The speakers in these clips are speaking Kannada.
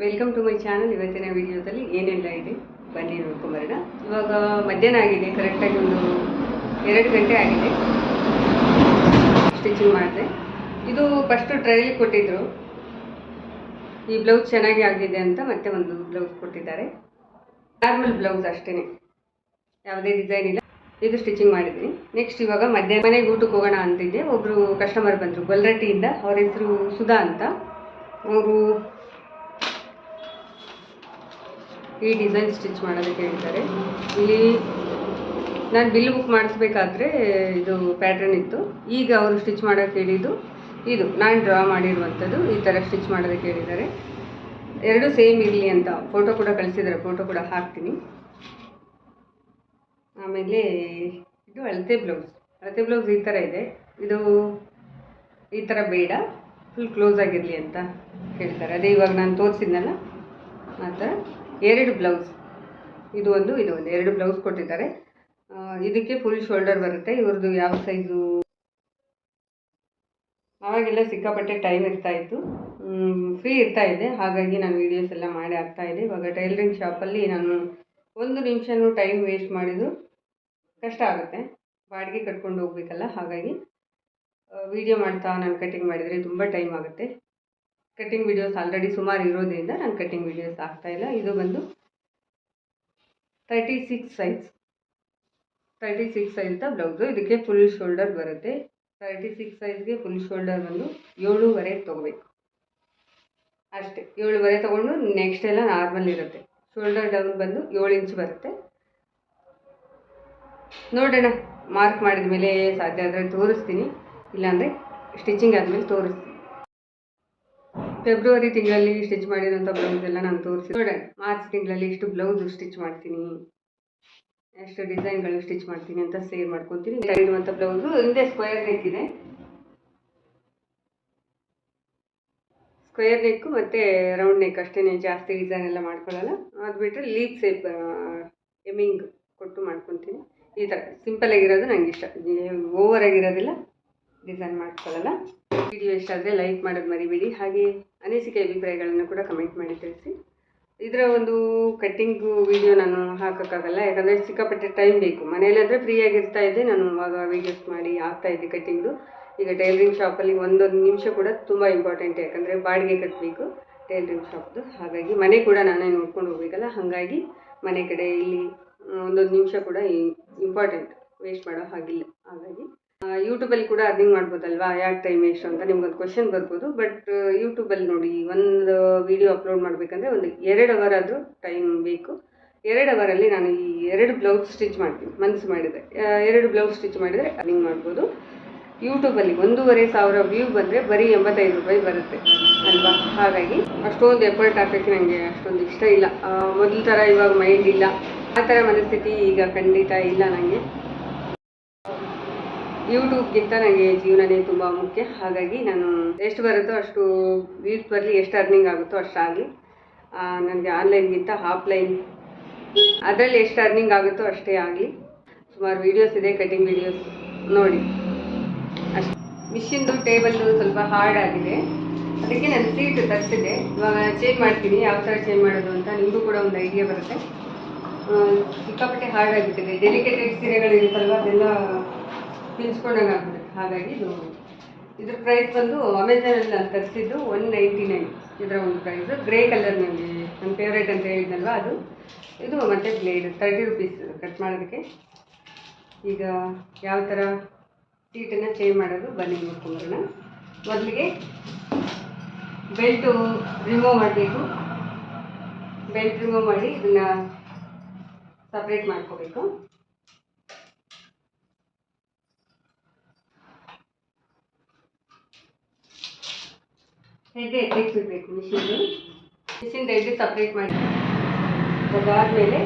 ವೆಲ್ಕಮ್ ಟು ಮೈ ಚಾನಲ್ ಇವತ್ತಿನ ವಿಡಿಯೋದಲ್ಲಿ ಏನೆಲ್ಲ ಇದೆ? ಬನ್ನಿ ನೋಡ್ಕೊಂಬರೋಣ. ಇವಾಗ ಮಧ್ಯಾಹ್ನ ಆಗಿದೆ. ಕರೆಕ್ಟಾಗಿ ಒಂದು ಎರಡು ಗಂಟೆ ಆಗಿದೆ. ಸ್ಟಿಚಿಂಗ್ ಮಾಡಿದೆ. ಇದು ಫಸ್ಟು ಟ್ರಯಲ್ ಕೊಟ್ಟಿದ್ದರು ಈ ಬ್ಲೌಸ್ ಚೆನ್ನಾಗಿ ಆಗಿದೆ ಅಂತ ಮತ್ತೆ ಒಂದು ಬ್ಲೌಸ್ ಕೊಟ್ಟಿದ್ದಾರೆ. ನಾರ್ಮಲ್ ಬ್ಲೌಸ್ ಅಷ್ಟೇ ಯಾವುದೇ ಡಿಸೈನ್ ಇಲ್ಲ. ಇದು ಸ್ಟಿಚಿಂಗ್ ಮಾಡಿದ್ದೀನಿ. ನೆಕ್ಸ್ಟ್ ಇವಾಗ ಮಧ್ಯಾಹ್ನ ಮನೆಗೆ ಊಟಕ್ಕೆ ಹೋಗೋಣ ಅಂತಿದ್ದೆ. ಒಬ್ಬರು ಕಸ್ಟಮರ್ ಬಂದರು. ಗೊಲ್ರಟ್ಟಿಯಿಂದ ಅವ್ರ ಹೆಸರು ಸುಧಾ ಅಂತ. ಅವರು ಈ ಡಿಸೈನ್ ಸ್ಟಿಚ್ ಮಾಡೋದಕ್ಕೆ ಹೇಳ್ತಾರೆ. ಇಲ್ಲಿ ನಾನು ಬಿಲ್ ಬುಕ್ ಮಾಡಿಸ್ಬೇಕಾದ್ರೆ ಇದು ಪ್ಯಾಟ್ರನ್ ಇತ್ತು. ಈಗ ಅವರು ಸ್ಟಿಚ್ ಮಾಡೋಕ್ಕೆ ಹೇಳಿದ್ದು ಇದು. ನಾನು ಡ್ರಾ ಮಾಡಿರುವಂಥದ್ದು ಈ ಥರ ಸ್ಟಿಚ್ ಮಾಡೋದಕ್ಕೆ ಹೇಳಿದ್ದಾರೆ. ಎರಡು ಸೇಮ್ ಇರಲಿ ಅಂತ. ಫೋಟೋ ಕೂಡ ಕಳಿಸಿದ್ದಾರೆ. ಫೋಟೋ ಕೂಡ ಹಾಕ್ತೀನಿ. ಆಮೇಲೆ ಇದು ಅಳತೆ ಬ್ಲೌಸ್. ಅಳತೆ ಬ್ಲೌಸ್ ಈ ಥರ ಇದೆ. ಇದು ಈ ಥರ ಬೇಡ. ಫುಲ್ ಕ್ಲೋಸ್ ಆಗಿರಲಿ ಅಂತ ಹೇಳ್ತಾರೆ. ಅದೇ ಇವಾಗ ನಾನು ತೋರಿಸಿದ್ನಲ್ಲ? ಆ ಥರ. ಎರಡು ಬ್ಲೌಸ್. ಇದು ಒಂದು ಇದು ಒಂದು. ಎರಡು ಬ್ಲೌಸ್ ಕೊಟ್ಟಿದ್ದಾರೆ. ಇದಕ್ಕೆ ಫುಲ್ ಶೋಲ್ಡರ್ ಬರುತ್ತೆ. ಇವ್ರದ್ದು ಯಾವ ಸೈಜು ಆವಾಗೆಲ್ಲ ಸಿಕ್ಕಾಪಟ್ಟೆ ಟೈಮ್ ಇರ್ತಾ ಇತ್ತು. ಫ್ರೀ ಇರ್ತಾ ಇದೆ. ಹಾಗಾಗಿ ನಾನು ವೀಡಿಯೋಸ್ ಎಲ್ಲ ಮಾಡಿ ಆಗ್ತಾ ಇದೆ ಇವಾಗ ಟೈಲರಿಂಗ್ ಶಾಪಲ್ಲಿ ನಾನು ಒಂದು ನಿಮಿಷನೂ ಟೈಮ್ ವೇಸ್ಟ್ ಮಾಡಿದ್ರು ಕಷ್ಟ ಆಗುತ್ತೆ. ಬಾಡಿಗೆ ಕಟ್ಕೊಂಡು ಹೋಗ್ಬೇಕಲ್ಲ. ಹಾಗಾಗಿ ವಿಡಿಯೋ ಮಾಡ್ತಾ ನಾನು ಕಟಿಂಗ್ ಮಾಡಿದರೆ ತುಂಬ ಟೈಮ್ ಆಗುತ್ತೆ. ಕಟಿಂಗ್ ವಿಡಿಯೋಸ್ ಆಲ್ರೆಡಿ ಸುಮಾರು ಇರೋದ್ರಿಂದ ನಾನು ಕಟಿಂಗ್ ವಿಡಿಯೋಸ್ ಇಲ್ಲ. ಇದು ಬಂದು thirty six size thirty six ಸೈಜ್ದ blouse ಇದಕ್ಕೆ ಫುಲ್ ಶೋಲ್ಡರ್ ಬರುತ್ತೆ. ತರ್ಟಿ ಸಿಕ್ಸ್ ಸೈಜ್ಗೆ ಫುಲ್ ಶೋಲ್ಡರ್ ಬಂದು ಏಳುವರೆ ತೊಗೋಬೇಕು. ಅಷ್ಟೇ, ಏಳುವರೆ ತೊಗೊಂಡು ನೆಕ್ಸ್ಟ್ ಎಲ್ಲ ನಾರ್ಮಲ್ ಇರುತ್ತೆ. ಶೋಲ್ಡರ್ ಡೌನ್ ಬಂದು ಏಳು ಇಂಚ್ ಬರುತ್ತೆ. ನೋಡೋಣ ಮಾರ್ಕ್ ಮಾಡಿದ ಮೇಲೆ ಸಾಧ್ಯ ಆದರೆ ತೋರಿಸ್ತೀನಿ. ಇಲ್ಲಾಂದರೆ ಸ್ಟಿಚಿಂಗ್ ಆದಮೇಲೆ ತೋರಿಸ್ತೀನಿ. ಫೆಬ್ರವರಿ ತಿಂಗಳಲ್ಲಿ ಸ್ಟಿಚ್ ಮಾಡಿರೋಂಥ ಬ್ಲೌಸ್ ಎಲ್ಲ ನಾನು ತೋರಿಸಿ ನೋಡೋಣ ಮಾರ್ಚ್ ತಿಂಗಳಲ್ಲಿ ಇಷ್ಟು ಬ್ಲೌಸ್ ಸ್ಟಿಚ್ ಮಾಡ್ತೀನಿ. ಎಷ್ಟು ಡಿಸೈನ್ಗಳು ಸ್ಟಿಚ್ ಮಾಡ್ತೀನಿ ಅಂತ ಸೇರ್ ಮಾಡ್ಕೊತೀನಿ. ಇರುವಂಥ ಬ್ಲೌಸು ಹಿಂದೆ ಸ್ಕ್ವೇರ್ ನೆಕ್ ಇದೆ. ಸ್ಕ್ವೇರ್ ನೆಕ್ ಮತ್ತು ರೌಂಡ್ ನೆಕ್ ಅಷ್ಟೇ ಜಾಸ್ತಿ ಡಿಸೈನ್ ಎಲ್ಲ ಮಾಡ್ಕೊಳ್ಳಲ್ಲ. ಅದು ಬಿಟ್ಟರೆ ಲೀಪ್ ಸೇಪ್ ಎಮಿಂಗ್ ಕೊಟ್ಟು ಮಾಡ್ಕೊತೀನಿ. ಈ ಥರ ಸಿಂಪಲ್ ಆಗಿರೋದು ನನಗೆ ಇಷ್ಟ. ಓವರ್ ಆಗಿರೋದಿಲ್ಲ. ಡಿಸೈನ್ ಮಾಡ್ಕೊಳ್ಳಲ್ಲ ವಿಡಿಯೋ ಇಷ್ಟ ಆದರೆ ಲೈಕ್ ಮಾಡೋದು ಮರಿಬೇಡಿ. ಹಾಗೆ ಅನಿಸಿಕೆ ಅಭಿಪ್ರಾಯಗಳನ್ನು ಕೂಡ ಕಮೆಂಟ್ ಮಾಡಿ ತಿಳಿಸಿ. ಇದರ ಒಂದು ಕಟ್ಟಿಂಗು ವಿಡಿಯೋ ನಾನು ಹಾಕೋಕ್ಕಾಗಲ್ಲ. ಯಾಕಂದರೆ ಸಿಕ್ಕಾಪಟ್ಟೆ ಟೈಮ್ ಬೇಕು. ಮನೆಯಲ್ಲಾದರೆ ಫ್ರೀಯಾಗಿ ಇರ್ತಾ ಇದ್ದೆ. ನಾನು ಆವಾಗ ವೀಡಿಯೋಸ್ ಮಾಡಿ ಆಗ್ತಾ ಇದ್ದೆ ಕಟ್ಟಿಂಗು ಈಗ ಟೈಲರಿಂಗ್ ಶಾಪಲ್ಲಿ ಒಂದೊಂದು ನಿಮಿಷ ಕೂಡ ತುಂಬ ಇಂಪಾರ್ಟೆಂಟ್ ಯಾಕಂದರೆ ಬಾಡಿಗೆ ಕಟ್ಟಬೇಕು ಟೈಲರಿಂಗ್ ಶಾಪ್ದು ಹಾಗಾಗಿ ಮನೆ ಕೂಡ ನಾನೇ ನೋಡ್ಕೊಂಡು ಹೋಗ್ಬೇಕಲ್ಲ. ಹಾಗಾಗಿ ಮನೆ ಕಡೆ ಇಲ್ಲಿ ಒಂದೊಂದು ನಿಮಿಷ ಕೂಡ ಇಂಪಾರ್ಟೆಂಟ್ ವೇಸ್ಟ್ ಮಾಡೋ ಹಾಗಿಲ್ಲ. ಹಾಗಾಗಿ ಯೂಟ್ಯೂಬಲ್ಲಿ ಕೂಡ ಅರ್ನಿಂಗ್ ಮಾಡ್ಬೋದಲ್ವಾ? ಯಾಕೆ ಟೈಮ್ ಎಷ್ಟು ಅಂತ ನಿಮ್ಗೊಂದು ಕ್ವಶನ್ ಬರ್ಬೋದು. ಬಟ್ ಯೂಟ್ಯೂಬಲ್ಲಿ ನೋಡಿ, ಒಂದು ವಿಡಿಯೋ ಅಪ್ಲೋಡ್ ಮಾಡಬೇಕಂದ್ರೆ ಒಂದು ಎರಡು ಅವರ್ ಆದರೂ ಟೈಮ್ ಬೇಕು. ಎರಡು ಅವರಲ್ಲಿ ನಾನು ಈ ಎರಡು ಬ್ಲೌಸ್ ಸ್ಟಿಚ್ ಮಾಡ್ತೀನಿ ಮನಸ್ಸು ಮಾಡಿದೆ ಎರಡು ಬ್ಲೌಸ್ ಸ್ಟಿಚ್ ಮಾಡಿದರೆ ಅರ್ನಿಂಗ್ ಮಾಡ್ಬೋದು. ಯೂಟ್ಯೂಬಲ್ಲಿ ಒಂದೂವರೆ ಸಾವಿರ ವ್ಯೂ ಬಂದರೆ ಬರೀ ಎಂಬತ್ತೈದು ರೂಪಾಯಿ ಬರುತ್ತೆ, ಅಲ್ವಾ? ಹಾಗಾಗಿ ಅಷ್ಟೊಂದು ಎಫರ್ಟ್ ಹಾಕೋಕ್ಕೆ ನನಗೆ ಅಷ್ಟೊಂದು ಇಷ್ಟ ಇಲ್ಲ. ಮೊದಲ ಥರ ಇವಾಗ ಮೈಂಡ್ ಇಲ್ಲ. ಆ ಥರ ಮನಸ್ಥಿತಿ ಈಗ ಖಂಡಿತ ಇಲ್ಲ ನನಗೆ ಯೂಟ್ಯೂಬ್ಗಿಂತ ನನಗೆ ಜೀವನನೇ ತುಂಬ ಮುಖ್ಯ. ಹಾಗಾಗಿ ನಾನು ಎಷ್ಟು ಬರುತ್ತೋ ಅಷ್ಟು ವ್ಯೂಸ್ ಬರಲಿ, ಎಷ್ಟು ಅರ್ನಿಂಗ್ ಆಗುತ್ತೋ ಅಷ್ಟಾಗಲಿ ನನಗೆ ಆನ್ಲೈನ್ಗಿಂತ ಆಫ್ಲೈನ್ ಅದರಲ್ಲಿ ಎಷ್ಟು ಅರ್ನಿಂಗ್ ಆಗುತ್ತೋ ಅಷ್ಟೇ ಆಗಲಿ. ಸುಮಾರು ವೀಡಿಯೋಸ್ ಇದೆ ಕಟಿಂಗ್ ವೀಡಿಯೋಸ್ ನೋಡಿ. ಅಷ್ಟು. ಮಿಷಿನ್ದು ಟೇಬಲ್ದು ಸ್ವಲ್ಪ ಹಾರ್ಡ್ ಆಗಿದೆ. ಅದಕ್ಕೆ ನಾನು ಸೀಟ್ ತರಿಸಿದೆ ಇವಾಗ ಚೇಂಜ್ ಮಾಡ್ತೀನಿ, ಯಾವ ಥರ ಚೇಂಜ್ ಮಾಡೋದು ಅಂತ ನಿಮಗೂ ಕೂಡ ಒಂದು ಐಡಿಯಾ ಬರುತ್ತೆ. ಸಿಕ್ಕಾಪಟ್ಟೆ ಹಾರ್ಡ್ ಆಗಿಬಿಟ್ಟಿದೆ. ಡೆಲಿಕೇಟೆಡ್ ಸೀರೆಗಳು ಇರುತ್ತಲ್ವ, ಅದೆಲ್ಲ ತಿನ್ಸ್ಕೊಂಡಂಗೆ ಆಗ್ಬಿಡುತ್ತೆ ಹಾಗಾಗಿ ಇದು ಇದ್ರ ಪ್ರೈಸ್ ಬಂದು ಅಮೆಝಾನಲ್ಲಿ ನಾನು ತರಿಸಿದ್ದು ಒನ್ ನೈಂಟಿ ನೈನ್ ಇದರ ಒಂದು ಪ್ರೈಸ್ ಗ್ರೇ ಕಲರ್ ನನಗೆ ನನ್ನ ಫೇವ್ರೇಟ್ ಅಂತ ಹೇಳಿದ್ನಲ್ವ ಅದು. ಇದು ಮತ್ತೆ ಬ್ಲೇಡ್ ತರ್ಟಿ ರುಪೀಸ್ ಕಟ್ ಮಾಡೋದಕ್ಕೆ. ಈಗ ಯಾವ ಥರ ಸೀಟನ್ನು ಚೇಂಜ್ ಮಾಡೋದು ಬನ್ನಿ ನೋಡ್ಕೊಂಬರೋಣ ಮೊದಲಿಗೆ ಬೆಲ್ಟು ರಿಮೂವ್ ಮಾಡಬೇಕು. ಬೆಲ್ಟ್ ರಿಮೂವ್ ಮಾಡಿ ಇದನ್ನು ಸಪ್ರೇಟ್ ಮಾಡ್ಕೋಬೇಕು. ಹೆಡ್ ಎದ್ದಕ್ಕೆ ಬಿಡಬೇಕು ಮಿಷಿನ್ದು ಮಿಷಿನ್ ಡೈಲಿ ಸಪ್ರೇಟ್ ಮಾಡಿ. ಅದಾದಮೇಲೆ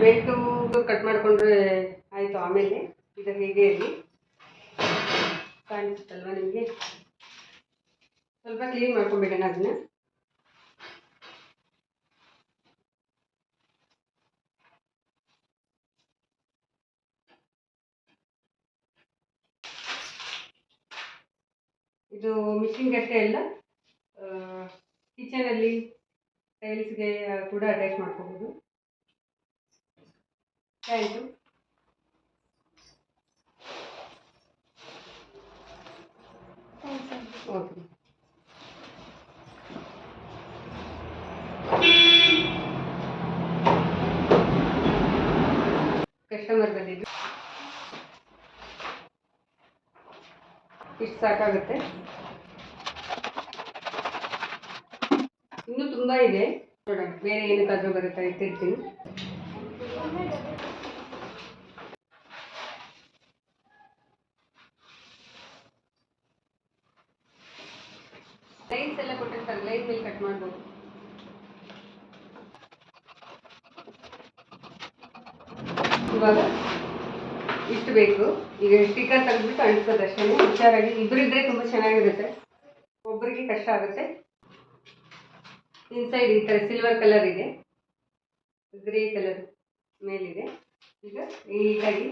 ಬೆಲ್ಟು ಕಟ್ ಮಾಡಿಕೊಂಡ್ರೆ ಆಯಿತು. ಆಮೇಲೆ ಇದು ಹೇಗೆ ಇರಲಿ. ಕಾಣಿಸುತ್ತಲ್ವ ನಿಮಗೆ? ಸ್ವಲ್ಪ ಕ್ಲೀನ್ ಮಾಡ್ಕೊಂಬಿಡೋಣ ಅದನ್ನ. ಇದು ಮಿಷಿನ್ ಗಟ್ಟೆ ಅಲ್ಲ? ಕಿಚನಲ್ಲಿ ಟೈಲ್ಸ್ಗೆ ಕೂಡ ಅಟ್ಯಾಚ್ ಮಾಡ್ಕೋಬೋದು. ಆಯಿತು. ಓಕೆ. ಕಸ್ಟಮರ್ ಬಂದಿದ್ದು. ಇಷ್ಟು ಸಾಕಾಗುತ್ತೆ. ಇನ್ನೂ ತುಂಬಾ ಇದೆ. ನೋಡೋಣ ಬೇರೆ ಏನಕ್ಕಾದ್ರೂ ಬರುತ್ತಾ ಇಟ್ಟಿರ್ತೀನಿ ಲೈನ್ಸ್ ಎಲ್ಲ ಕೊಟ್ಟಿರ್ತಾರೆ ಲೈನ್ ಮೇಲೆ ಕಟ್ ಮಾಡ್ಬೋದು. ಇವಾಗ ಇಷ್ಟು ಬೇಕು. ಈಗ ಸ್ಟಿಕ್ಕರ್ ತೆಗೆದ್ಬಿಟ್ಟು ಅಂಟಿಸೋದು ಅಷ್ಟೇ ಹುಷಾರಾಗಿ ಇಬ್ಬರಿದ್ರೆ ತುಂಬ ಚೆನ್ನಾಗಿರುತ್ತೆ. ಒಬ್ಬರಿಗೆ ಕಷ್ಟ ಆಗುತ್ತೆ. ಇನ್ಸೈಡ್ ಈ ಥರ ಸಿಲ್ವರ್ ಕಲರ್ ಇದೆ. ಗ್ರೇ ಕಲರ್ ಮೇಲಿದೆ. ಈಗ ನೀಟಾಗಿ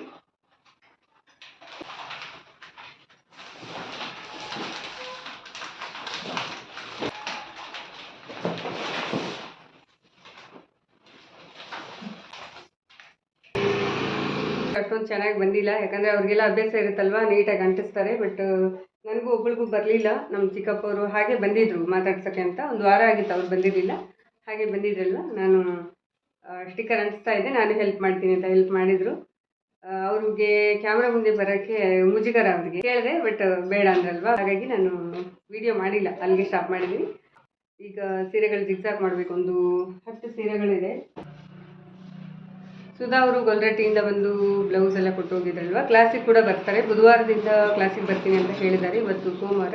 ಅಷ್ಟೊಂದು ಚೆನ್ನಾಗಿ ಬಂದಿಲ್ಲ. ಯಾಕಂದರೆ ಅವ್ರಿಗೆಲ್ಲ ಅಭ್ಯಾಸ ಇರುತ್ತಲ್ವಾ? ನೀಟಾಗಿ ಅಂಟಿಸ್ತಾರೆ ಬಟ್ ನನಗೂ ಒಬ್ಬಳಿಗೂ ಬರಲಿಲ್ಲ. ನಮ್ಮ ಚಿಕ್ಕಪ್ಪವರು ಹಾಗೆ ಬಂದಿದ್ರು ಮಾತಾಡ್ಸೋಕ್ಕೆ ಅಂತ. ಒಂದು ವಾರ ಆಗಿತ್ತು ಅವ್ರು ಬಂದಿರಲಿಲ್ಲ. ಹಾಗೆ ಬಂದಿದ್ರಲ್ಲ, ನಾನು ಸ್ಟಿಕ್ಕರ್ ಅಂಟಿಸ್ತಾ ಇದ್ದೆ. ನಾನು ಹೆಲ್ಪ್ ಮಾಡ್ತೀನಿ ಅಂತ ಹೆಲ್ಪ್ ಮಾಡಿದರು. ಅವ್ರಿಗೆ ಕ್ಯಾಮ್ರಾ ಮುಂದೆ ಬರೋಕ್ಕೆ ಮುಜುಗರ ಅವ್ರಿಗೆ. ಕೇಳಿದೆ ಬಟ್ ಬೇಡ ಅಂದ್ರಲ್ವಾ? ಹಾಗಾಗಿ ನಾನು ವಿಡಿಯೋ ಮಾಡಿಲ್ಲ. ಅಲ್ಲಿಗೆ ಸ್ಟಾಪ್ ಮಾಡಿದ್ದೀನಿ. ಈಗ ಸೀರೆಗಳು ಜಿಗ್ಸಾಕ್ ಮಾಡಬೇಕು. ಒಂದು ಹತ್ತು ಸೀರೆಗಳಿದೆ. ಸುಧಾ ಅವರು ಗೊಲ್ರಟ್ಟಿಯಿಂದ ಬಂದು ಬ್ಲೌಸ್ ಎಲ್ಲ ಕೊಟ್ಟು ಹೋಗಿದ್ರಲ್ವಾ ಕ್ಲಾಸಿಗೆ ಕೂಡ ಬರ್ತಾರೆ. ಬುಧವಾರದಿಂದ ಕ್ಲಾಸಿಗೆ ಬರ್ತೀನಿ ಅಂತ ಹೇಳಿದ್ದಾರೆ. ಇವತ್ತು ಸೋಮವಾರ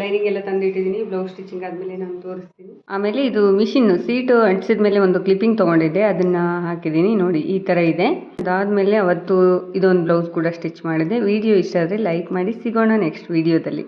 ಲೈನಿಂಗ್ ಎಲ್ಲ ತಂದಿಟ್ಟಿದ್ದೀನಿ. ಬ್ಲೌಸ್ ಸ್ಟಿಚಿಂಗ್ ಆದಮೇಲೆ ನಾನು ತೋರಿಸ್ತೀನಿ. ಆಮೇಲೆ ಇದು ಮಿಷಿನ್ ಸೀಟು ಅಂಟಿಸಿದ ಮೇಲೆ ಒಂದು ಕ್ಲಿಪ್ಪಿಂಗ್ ತೊಗೊಂಡಿದ್ದೆ. ಅದನ್ನು ಹಾಕಿದ್ದೀನಿ. ನೋಡಿ, ಈ ಥರ ಇದೆ. ಅದಾದಮೇಲೆ ಅವತ್ತು ಇದೊಂದು ಬ್ಲೌಸ್ ಕೂಡ ಸ್ಟಿಚ್ ಮಾಡಿದೆ. ವಿಡಿಯೋ ಇಷ್ಟ ಆದರೆ ಲೈಕ್ ಮಾಡಿ. ಸಿಗೋಣ ನೆಕ್ಸ್ಟ್ ವಿಡಿಯೋದಲ್ಲಿ